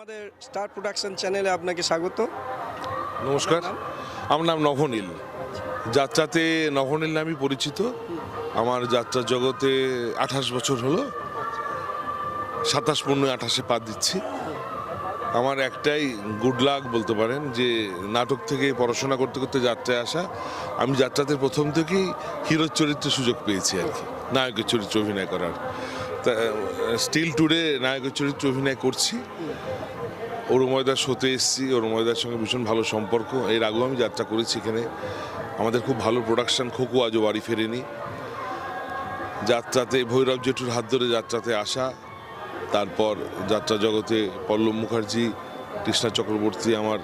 আমাদের star production চ্যানেলে আপনাকে স্বাগত। নমস্কার। আমার নাম নভনীল। যাত্রাতে নভনীল নামই পরিচিত। আমার যাত্রা জগতে আঠাশ বছর হলো। সাতাশ পূর্ণ আঠাশে পা দিচ্ছি। আমার একটাই গুড লাক বলতে পারেন যে নাটক থেকে পড়াশোনা করতে করতে যাত্রায় আসা। আমি যাত্রাতে প্রথম থেকেই হিরোর চরিত্রে সুযোগ পেয়েছি আর কি। নায়কের চরিত্রে অভিনয় করার। স্টিল টুডে নায়কের চরিত্রে অভিনয় করছি। অরুময়দার শোতে এসেছি। অরুময়দার সঙ্গে ভীষণ ভালো সম্পর্ক। এর আগেও আমি যাত্রা করেছি এখানে। আমাদের খুব ভালো প্রোডাকশন খোকো আজও বাড়ি ফেরেনি। যাত্রাতে ভৈরব জেঠুর হাত ধরে যাত্রাতে আসা। তারপর যাত্রা জগতে পল্লব মুখার্জি, কৃষ্ণা চক্রবর্তী আমার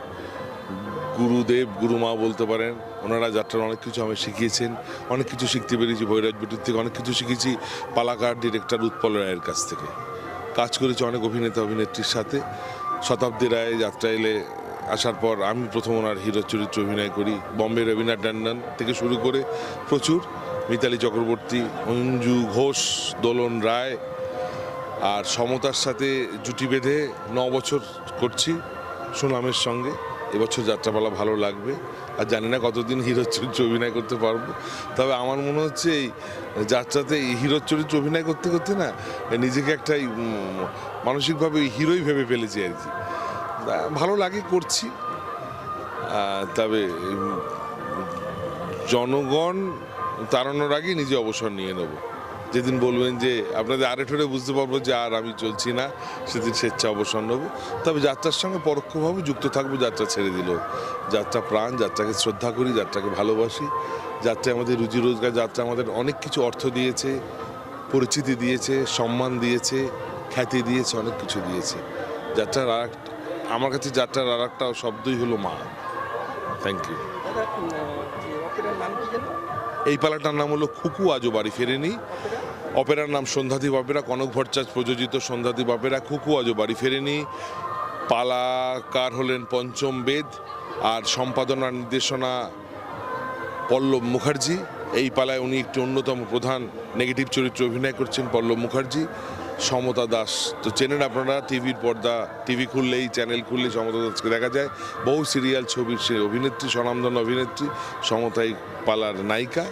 গুরুদেব গুরুমা বলতে পারেন, ওনারা যাত্রার অনেক কিছু আমি শিখিয়েছেন, অনেক কিছু শিখতে পেরেছি বৈরাজ জেঠুর থেকে, অনেক কিছু শিখেছি পালাকার ডিরেক্টর উৎপল রায়ের কাছ থেকে। কাজ করেছি অনেক অভিনেতা, অভিনেত্রীর সাথে। শতাব্দী রায় যাত্রা এলে আসার পর আমি প্রথম ওনার হিরো চরিত্রে অভিনয় করি বম্বে রবীন্দ্র ট্যান্ডন থেকে শুরু করে প্রচুর। মিতালি চক্রবর্তী, অঞ্জু ঘোষ, দোলন রায় আর সমতার সাথে জুটি বেঁধে ন বছর করছি সুনামের সঙ্গে। এবছর যাত্রাপালা ভালো লাগবে। আর জানি না কতদিন হিরোর চরিত্রে অভিনয় করতে পারব। তবে আমার মনে হচ্ছে এই যাত্রাতে এই হিরোর চরিত্রে অভিনয় করতে করতে না, নিজেকে একটা মানসিকভাবে হিরোই ভেবে ফেলেছি আর কি। ভালো লাগে, করছি। তবে জনগণ তাড়ানোর আগে নিজে অবসর নিয়ে নেব। যেদিন বলবেন যে আপনাদের আরে ঠোরে বুঝতে পারব যে আর আমি চলছি না, সেদিন স্বেচ্ছা অবসর নেব। তবে যাত্রার সঙ্গে পরোক্ষভাবে যুক্ত থাকব, যাত্রা ছেড়ে দিল। যাত্রা প্রাণ, যাত্রাকে শ্রদ্ধা করি, যাত্রাকে ভালোবাসি। যাত্রা আমাদের রুজি রোজগার যাত্রা আমাদের অনেক কিছু অর্থ দিয়েছে, পরিচিতি দিয়েছে, সম্মান দিয়েছে, খ্যাতি দিয়েছে, অনেক কিছু দিয়েছে। যাত্রার আর আমার কাছে যাত্রার আর একটা শব্দই হলো মা। থ্যাংক ইউ এই পালাটার নাম হলো খুকু, আজও বাড়ি ফেরেনি। অপেরার নাম সন্ধ্যাদীপ বাপেরা, কনক ভট্টাচার্য প্রযোজিত সন্ধ্যাদীপ বাপেরা, খুকু, আজও বাড়ি ফেরেনি। পালাকার হলেন পঞ্চম বেদ, আর সম্পাদনা নির্দেশনা পল্লব মুখার্জি। এই পালায় উনি একটি অন্যতম প্রধান নেগেটিভ চরিত্রে অভিনয় করছেন পল্লব মুখার্জি। সমতা দাস। তো চেনেন আপনারা টিভির পর্দা টিভি খুললেই চ্যানেল খুললেই সমতা দাসকে দেখা যায়। বহু সিরিয়াল ছবির সে অভিনেত্রী স্বনামধন অভিনেত্রী সমতাই পালার নায়িকা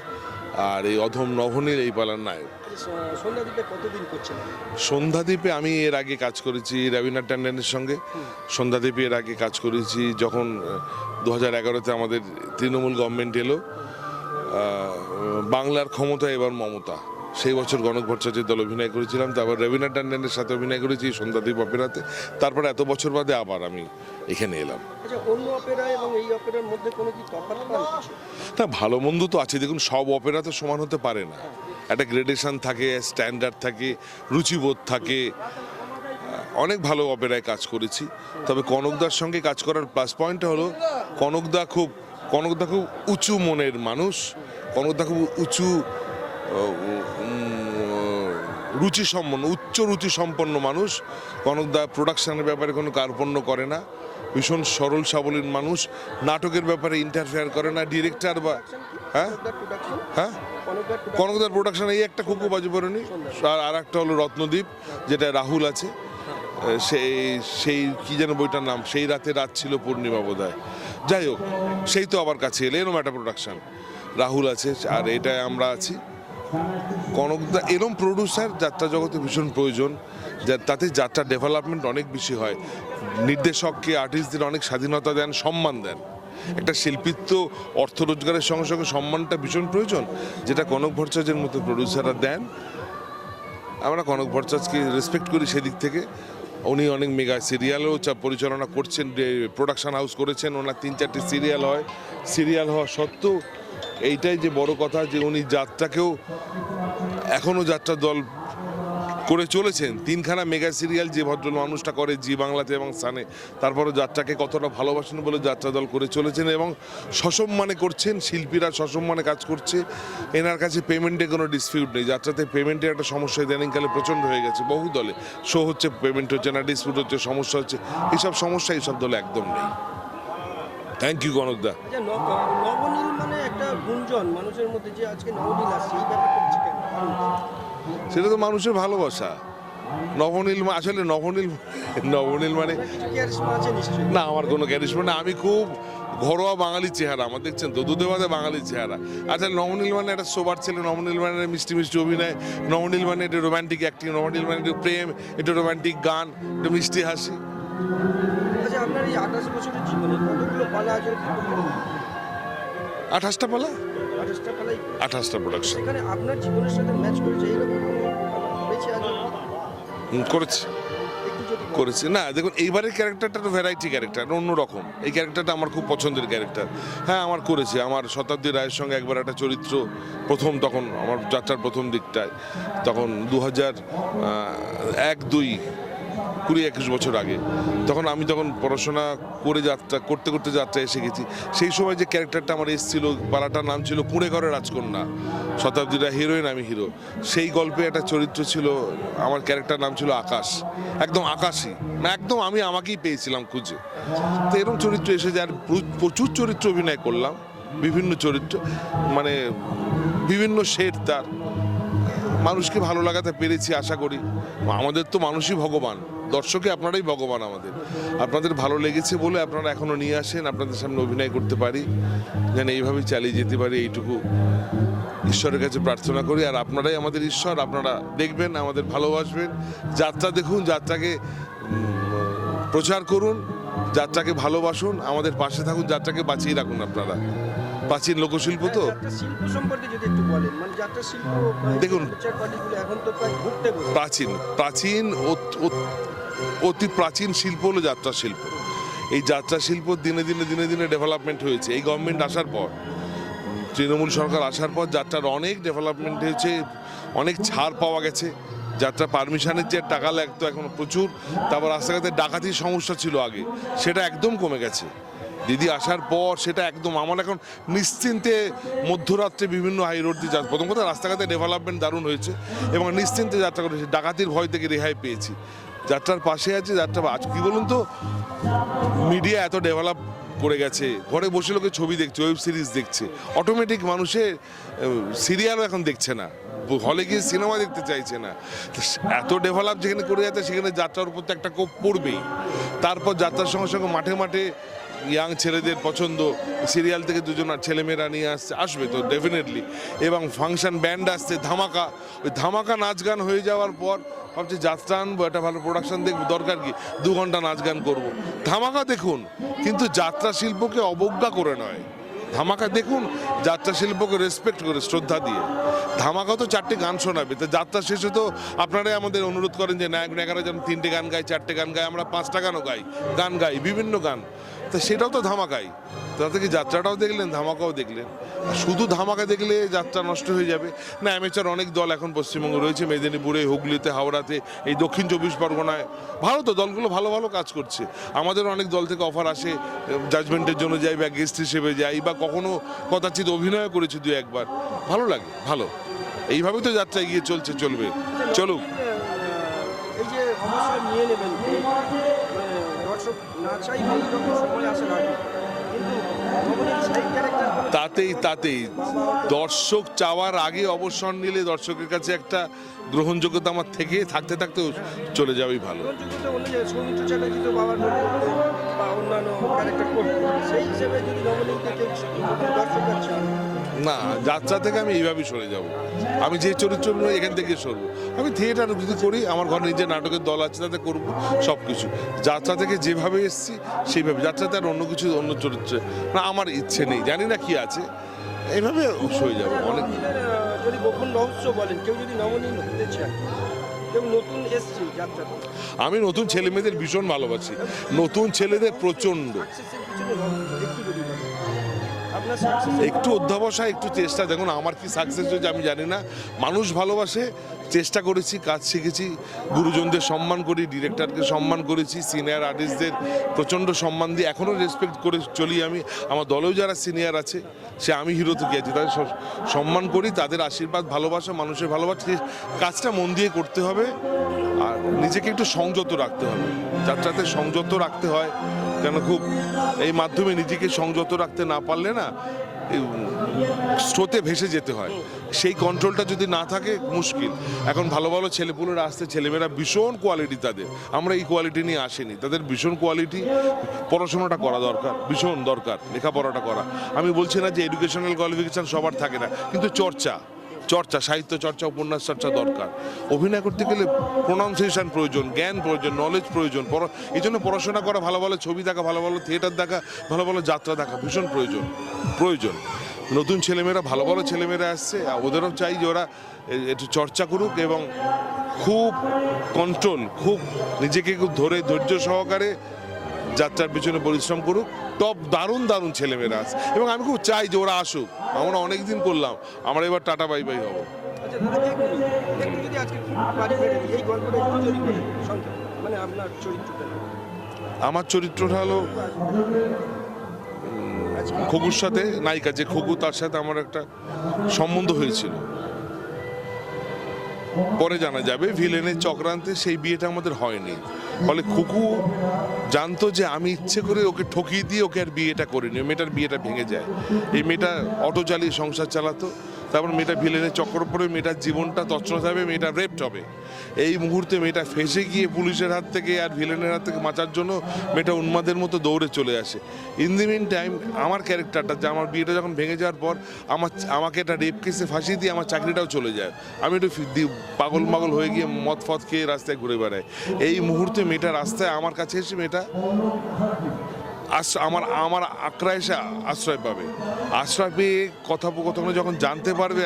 আর এই অধম নভনীল এই পালার নায়ক। স- সন্ধ্যাদ্বীপে কতদিন করছেন? সন্ধ্যাদ্বীপে আমি এর আগে কাজ করেছি রবীন্দ্র ট্যান্ডনের সঙ্গে। সন্ধ্যাদ্বীপে এর আগে কাজ করেছি যখন দু হাজার এগারোতে আমাদের তৃণমূল গভর্নমেন্ট এলো। বাংলার ক্ষমতা এবার মমতা। সেই বছর গণক ভট্টাচার্যের দল অভিনয় করেছিলাম তারপর রবীন্দ্র ট্যান্ডনের সাথে অভিনয় করেছি সন্ধ্যাদ্বীপ অপেরাতে। তারপর এত বছর বাদে আবার আমি এখানে এলাম। আচ্ছা কিছু না ভালো মন্দ তো আছে। দেখুন সব অপেরা তো সমান হতে পারে না। একটা গ্রেডেশন থাকে স্ট্যান্ডার্ড থাকে রুচিবোধ থাকে। অনেক ভালো অপেরায় কাজ করেছি। তবে কনকদার সঙ্গে কাজ করার প্লাস পয়েন্টটা হলো কনকদা খুব কনকদা খুব উঁচু মনের মানুষ। কনকদা খুব উঁচু রুচি সম্পন্ন উচ্চ রুচি সম্পন্ন মানুষ কনকদা প্রোডাকশনের ব্যাপারে কোনো কার্পণ্য করে না। ভীষণ সরল সাবলীন মানুষ। নাটকের ব্যাপারে ইন্টারফেয়ার করে না। ডিরেক্টর বা হ্যাঁ? হ্যাঁ? কনকদার প্রোডাকশন এই একটা খুকু বাজি পড়েনি। আর আর একটা হলো রত্নদ্বীপ যেটা রাহুল আছে। সেই সেই কি যেন বইটার নাম? সেই রাতে রাত ছিল পূর্ণিমা বোধ যাই হোক, সেই তো আবার কাছে এলো একটা প্রোডাকশন রাহুল আছে, আর এটায় আমরা আছি। কনকদা, এরম প্রডিউসার যাত্রা জগতে ভীষণ প্রয়োজন, যা, তাতে যাত্রা ডেভেলপমেন্ট অনেক বেশি হয়। নির্দেশককে আর্টিস্টদের অনেক স্বাধীনতা দেন, সম্মান দেন। একটা শিল্পীর তো অর্থ রোজগারের সঙ্গে সঙ্গে সম্মানটা ভীষণ প্রয়োজন, যেটা কনক ভট্টাচার্যের মতো প্রডিউসাররা দেন। আমরা কনক ভট্টাচার্যকে রেসপেক্ট করি সেদিক থেকে। উনি অনেক মেগা সিরিয়ালও পরিচালনা করছেন প্রোডাকশন হাউস করেছেন, ওনার তিন চারটি সিরিয়াল হয়। সিরিয়াল হওয়া সত্ত্বেও এইটাই যে বড় কথা যে উনি যাত্রাকেও এখনও যাত্রা দল করে চলেছেন। তিনখানা মেগা সিরিয়াল যে ভদ্র মানুষটা করে জি বাংলাতে এবং সানে, তারপরও যাত্রাকে কতটা ভালোবাসেন বলে যাত্রা দল করে চলেছেন এবং সসম্মানে করছেন, শিল্পীরা সসম্মানে কাজ করছে। এনার কাছে পেমেন্টে কোনো ডিসপিউট নেই। যাত্রাতে পেমেন্টের একটা সমস্যা ইদানিংকালে প্রচণ্ড হয়ে গেছে বহু দলে। শো হচ্ছে পেমেন্ট হচ্ছে না ডিসপিউট হচ্ছে, সমস্যা হচ্ছে এইসব সমস্যা এইসব দলে একদম নেই। থ্যাংক ইউ কনকদা ন- নবনীল মানে একটা গুঞ্জন মানুষের মধ্যে যে আজকে নবনীল আসছে এই ব্যাপারটা সেটা তো মানুষের ভালোবাসা। নবনীল আসলে নবনীল নবনীল মানে না আমার কোনো ক্যারিশমা না। আমি খুব ঘরোয়া বাঙালি চেহারা। আমার দেখছেন তো দুধে বাদে বাঙালি চেহারা। আচ্ছা নবনীল মানে একটা সোবার ছেলে নবনীল মানে মিষ্টি মিষ্টি অভিনয়। নবনীল মানে একটু রোমান্টিক অ্যাক্টিং নবনীল মানে একটু প্রেম একটু রোমান্টিক গান একটু মিষ্টি হাসি। আপনার এই আঠাশ বছরের জীবনে কতগুলো পালা আছে আঠাশটা পালা? আঠাশটা পালাই। আঠাশটা প্রোডাকশন সেখানে আপনার জীবনের সাথে ম্যাচ করেছে এইরকম হয়েছে আজ করেছি না দেখুন এইবারের ক্যারেক্টারটা তো ভ্যারাইটি ক্যারেক্টার অন্যরকম এই ক্যারেক্টারটা আমার খুব পছন্দের ক্যারেক্টার হ্যাঁ আমার করেছি। আমার শতাব্দী রায়ের সঙ্গে একবার একটা চরিত্র প্রথম তখন আমার যাত্রার প্রথম দিকটায় তখন দু হাজার এক দুই কুড়ি একুশ বছর আগে। তখন আমি তখন পড়াশোনা করে যাত্রা, করতে করতে যাত্রা এসে গেছি, সেই সময় যে ক্যারেক্টারটা আমার এসেছিল পালাটার নাম ছিল কুঁড়ে ঘরের রাজকন্যা। শতাব্দীরা হিরোইন আমি হিরো সেই গল্পে একটা চরিত্র ছিল, আমার ক্যারেক্টার নাম ছিল আকাশ। একদম আকাশই না একদম আমি আমাকেই পেয়েছিলাম খুঁজে। তো এরকম চরিত্র এসে যার প্রচুর চরিত্র অভিনয় করলাম। বিভিন্ন চরিত্র মানে বিভিন্ন শেড তার। মানুষকে ভালো লাগাতে পেরেছি, আশা করি। আমাদের তো মানুষই ভগবান। দর্শকে আপনারাই ভগবান আমাদের। আপনাদের ভালো লেগেছে বলে আপনারা এখনও নিয়ে আসেন, আপনাদের সামনে অভিনয় করতে পারি। যেন এইভাবেই চালিয়ে যেতে পারি, এইটুকু ঈশ্বরের কাছে প্রার্থনা করি। আর আপনারাই আমাদের ঈশ্বর, আপনারা দেখবেন, আমাদের ভালোবাসবেন। যাত্রা দেখুন, যাত্রাকে প্রচার করুন, যাত্রাকে ভালোবাসুন, আমাদের পাশে থাকুন, যাত্রাকে বাঁচিয়ে রাখুন আপনারা। প্রাচীন লোকশিল্প তো। শিল্প সম্পর্কে যদি একটু বলেন মানে যাত্রা শিল্প দেখুন। এখন তো প্রায় ঘুরতে প্রাচীন প্রাচীন অতি প্রাচীন শিল্প হলো যাত্রা শিল্প। এই যাত্রা শিল্প দিনে দিনে দিনে দিনে ডেভেলপমেন্ট হয়েছে। এই গভর্নমেন্ট আসার পর তৃণমূল সরকার আসার পর যাত্রার অনেক ডেভেলপমেন্ট হয়েছে অনেক ছাড় পাওয়া গেছে। যাত্রা পারমিশনের যে টাকা লাগতো এখন প্রচুর তারপর রাস্তাঘাটে ডাকাতির সমস্যা ছিল আগে সেটা একদম কমে গেছে। দিদি আসার পর সেটা একদম আমার এখন নিশ্চিন্তে মধ্যরাত্রে বিভিন্ন হাই রোড দিয়ে যাত্রা প্রথম কথা, রাস্তাঘাটে ডেভেলপমেন্ট দারুণ হয়েছে এবং নিশ্চিন্তে যাত্রা করেছে। ডাকাতির ভয় থেকে রেহাই পেয়েছি। যাত্রার পাশে আছে, যাত্রা আজ কী বলুন তো মিডিয়া এত ডেভেলপ করে গেছে। ঘরে বসে লোকে ছবি দেখছে ওয়েব সিরিজ দেখছে। অটোমেটিক মানুষের সিরিয়ালও এখন দেখছে না। হলে গিয়ে সিনেমা দেখতে চাইছে না। এত ডেভেলপ যেখানে করে যাচ্ছে, সেখানে যাত্রার উপর তো একটা কোপ পড়বেই। তারপর যাত্রার সঙ্গে সঙ্গে মাঠে মাঠে ইয়াং ছেলেদের পছন্দ সিরিয়াল থেকে দুজন আর ছেলেমেয়েরা নিয়ে আসছে, আসবে তো ডেফিনেটলি এবং ফাংশন ব্যান্ড আসছে, ধামাকা। ওই ধামাকা নাচ গান হয়ে যাওয়ার পর ভাবছি যাত্রা আনব একটা ভালো প্রোডাকশন দেখব, দরকার কি? দু ঘণ্টা নাচ গান করব। ধামাকা দেখুন, কিন্তু যাত্রা শিল্পকে অবজ্ঞা করে নয়। ধামাকা দেখুন, যাত্রা শিল্পকে রেসপেক্ট করে, শ্রদ্ধা দিয়ে। ধামাকা তো চারটে গান শোনাবে, তো যাত্রা শেষে তো আপনারাই আমাদের অনুরোধ করেন যে, নায়ক, নায়িকারা যেন তিনটে গান গাই চারটে গান গাই আমরা পাঁচটা গানও গাই। গান গাই, বিভিন্ন গান। তো সেটাও তো ধামাকাই। তাতে কি যাত্রাটাও দেখলেন, ধামাকাও দেখলেন? শুধু ধামাকা দেখলে যাত্রা নষ্ট হয়ে যাবে? না অ্যামেচার অনেক দল এখন পশ্চিমবঙ্গে রয়েছে, মেদিনীপুরে, হুগলিতে, হাওড়াতে, এই দক্ষিণ চব্বিশ পরগনায়। ভালো তো, দলগুলো ভালো ভালো কাজ করছে। আমাদের অনেক দল থেকে অফার আসে জাজমেন্টের জন্য যাই বা গেস্ট হিসেবে যাই বা কখনো কদাচিৎ অভিনয় করেছি দু একবার। ভালো লাগে, ভালো। এইভাবেই তো যাত্রা এগিয়ে চলছে, চলবে। চলুক। নিয়ে নেবেন। দর্শক না চাইবে এইরকম সময় আসে না কিন্তু নবনীত সাইড ক্যারেক্টার তাতেই তাতেই। দর্শক চাওয়ার আগে অবসর নিলে দর্শকের কাছে একটা গ্রহণযোগ্যতা আমার থেকে থাকতে থাকতে চলে যাবেই ভালো। সেই হিসেবে যদি না যাত্রা থেকে আমি এইভাবেই সরে যাব। আমি যে চরিত্র এখান থেকে সরবো আমি থিয়েটার যদি করি আমার ঘরে নিজের নাটকের দল আছে তাতে করব সব কিছু যাত্রা থেকে যেভাবে এসেছি সেইভাবে। যাত্রাতে আর অন্য কিছু অন্য চরিত্রে। না আমার ইচ্ছে নেই জানি না কি আছে। এইভাবে সরে যাব অনেক। নবনীতের, আহ, যদি গোপন রহস্য বলেন কেউ যদি হতে আমি নতুন ছেলে মেয়েদের ভীষণ ভালোবাসি। নতুন ছেলেদের প্রচণ্ড। একটু অধ্যাবসায়, একটু চেষ্টা। দেখুন, আমার কি সাকসেস হয়েছে আমি জানি না। মানুষ ভালোবাসে, চেষ্টা করেছি, কাজ শিখেছি, গুরুজনদের সম্মান করি ডিরেক্টরকে সম্মান করেছি সিনিয়র আর্টিস্টদের প্রচণ্ড সম্মান দিয়ে এখনও রেসপেক্ট করে চলি আমি। আমার দলেও যারা সিনিয়র আছে, সে আমি হিরো থেকে আছি। তাদের সম্মান করি, তাদের আশীর্বাদ, ভালোবাসা, মানুষের ভালোবাসা কাজটা মন দিয়ে করতে হবে। আর নিজেকে একটু সংযত রাখতে হবে। যাত্রাতে সংযত রাখতে হয় কেন খুব এই মাধ্যমে নিজেকে সংযত রাখতে না পারলে না স্রোতে ভেসে যেতে হয়। সেই কন্ট্রোলটা যদি না থাকে, মুশকিল। এখন ভালো ভালো ছেলেপুলেরা আসতে ছেলেমেয়েরা ভীষণ কোয়ালিটি তাদের। আমরা এই কোয়ালিটি নিয়ে আসিনি। তাদের ভীষণ কোয়ালিটি পড়াশোনাটা করা দরকার, ভীষণ দরকার, লেখাপড়াটা করা। আমি বলছি না যে এডুকেশনাল কোয়ালিফিকেশান সবার থাকে না, কিন্তু চর্চা। চর্চা, সাহিত্য চর্চা, উপন্যাস চর্চা দরকার। অভিনয় করতে গেলে প্রোনাউন্সিয়েশন প্রয়োজন, জ্ঞান প্রয়োজন নলেজ প্রয়োজন এই জন্য পড়াশোনা করা, ভালো ভালো ছবি দেখা, ভালো ভালো থিয়েটার দেখা, ভালো ভালো যাত্রা দেখা ভীষণ প্রয়োজন প্রয়োজন। নতুন ছেলেমেয়েরা, ভালো ভালো ছেলেমেয়েরা আসছে, ওদেরও চাই যে ওরা একটু চর্চা করুক এবং খুব কন্ট্রোল খুব নিজেকে খুব ধরে, ধৈর্য সহকারে যাত্রার পিছনে পরিশ্রম করুক টপ দারুণ দারুণ ছেলেমেয়েরা আছে। এবং আমি খুব চাই যে ওরা আসুক। আমরা অনেক দিন করলাম আমরা এবার টাটা বাই বাই হব। আচ্ছা মানে আমার চরিত্রটা হলো খগুর সাথে নায়িকা যে খগু তার সাথে আমার একটা সম্বন্ধ হয়েছিল। পরে জানা যাবে ভিলেনের চক্রান্তে সেই বিয়েটা আমাদের হয়নি। ফলে খুকু জানতো যে আমি ইচ্ছে করে ওকে ঠকিয়ে দিয়ে ওকে আর বিয়েটা করিনি নি মেয়েটার বিয়েটা ভেঙে যায়। এই মেয়েটা অটো চালিয়ে সংসার চালাতো। তারপর মেয়েটা ভিলেনের চক্কর পরে মেয়েটার জীবনটা তছনছ হবে, মেয়েটা রেপ্ট হবে। এই মুহূর্তে মেয়েটা ফেসে গিয়ে পুলিশের হাত থেকে আর ভিলেনের হাত থেকে বাঁচার জন্য মেয়েটা উন্মাদের মতো দৌড়ে চলে আসে। ইন দি মিন টাইম আমার ক্যারেক্টারটা যে আমার বিয়েটা যখন ভেঙে যাওয়ার পর, আমার আমাকে একটা রেপ কেসে ফাঁসিয়ে দিয়ে আমার চাকরিটাও চলে যায়। আমি একটু পাগল মাগল হয়ে গিয়ে মদ ফদ খেয়ে রাস্তায় ঘুরে বেড়াই। এই মুহূর্তে মেয়েটা রাস্তায় আমার কাছে এসে মেয়েটা আমার আমার আকড়া এসে আশ্রয় পাবে। আশ্রয় পেয়ে কথোপকথনে যখন জানতে পারবে,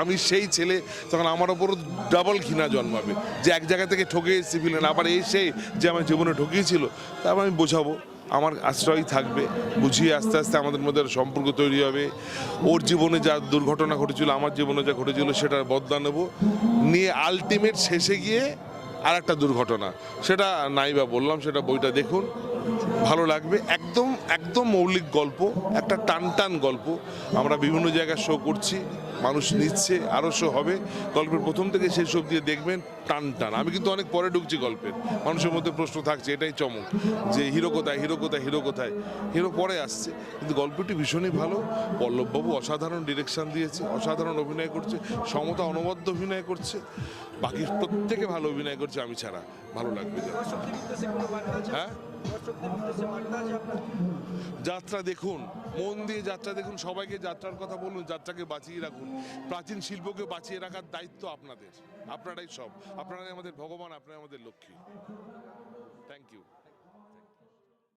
আমি সেই ছেলে, তখন আমার ওপরও ডাবল ঘৃণা জন্মাবে। যে এক জায়গা থেকে ঠকে এসেছি ফিলেন আবার এই সেই যে আমার জীবনে ঠকিয়েছিল তারপর আমি বোঝাবো। আমার আশ্রয় থাকবে, বুঝিয়ে আস্তে আস্তে আমাদের মধ্যে সম্পর্ক তৈরি হবে। ওর জীবনে যা দুর্ঘটনা ঘটেছিল, আমার জীবনে যা ঘটেছিল সেটার বদলা নেব। নিয়ে আলটিমেট শেষে গিয়ে আর একটা দুর্ঘটনা। সেটা নাই বা বললাম, সেটা বইটা দেখুন। লাগবে। একদম একদম মৌলিক গল্প একটা টান টান গল্প। আমরা বিভিন্ন জায়গায় শো করছি মানুষ নিচ্ছে আরও শো হবে। গল্পের প্রথম থেকে শেষ দিয়ে দেখবেন টান টান আমি কিন্তু অনেক পরে ঢুকছি গল্পের। মানুষের মধ্যে প্রশ্ন থাকছে এটাই চমক। যে হিরো কোথায় হিরো কোথায় হিরো কোথায়? হিরো পরে আসছে। কিন্তু গল্পটি ভীষণই ভালো। পল্লববাবু অসাধারণ ডিরেকশন দিয়েছে অসাধারণ অভিনয় করছে সমতা অনবদ্য অভিনয় করছে। বাকি প্রত্যেকে ভালো অভিনয় করছে আমি ছাড়া। ভালো লাগবে। হ্যাঁ? যাত্রা দেখুন, মন দিয়ে যাত্রা দেখুন, সবাইকে যাত্রার কথা বলুন, যাত্রাকে বাঁচিয়ে রাখুন। প্রাচীন শিল্পকে বাঁচিয়ে রাখার দায়িত্ব আপনাদের। আপনারাই সব। আপনারাই আমাদের ভগবান, আপনারাই আমাদের লক্ষ্মী। Thank you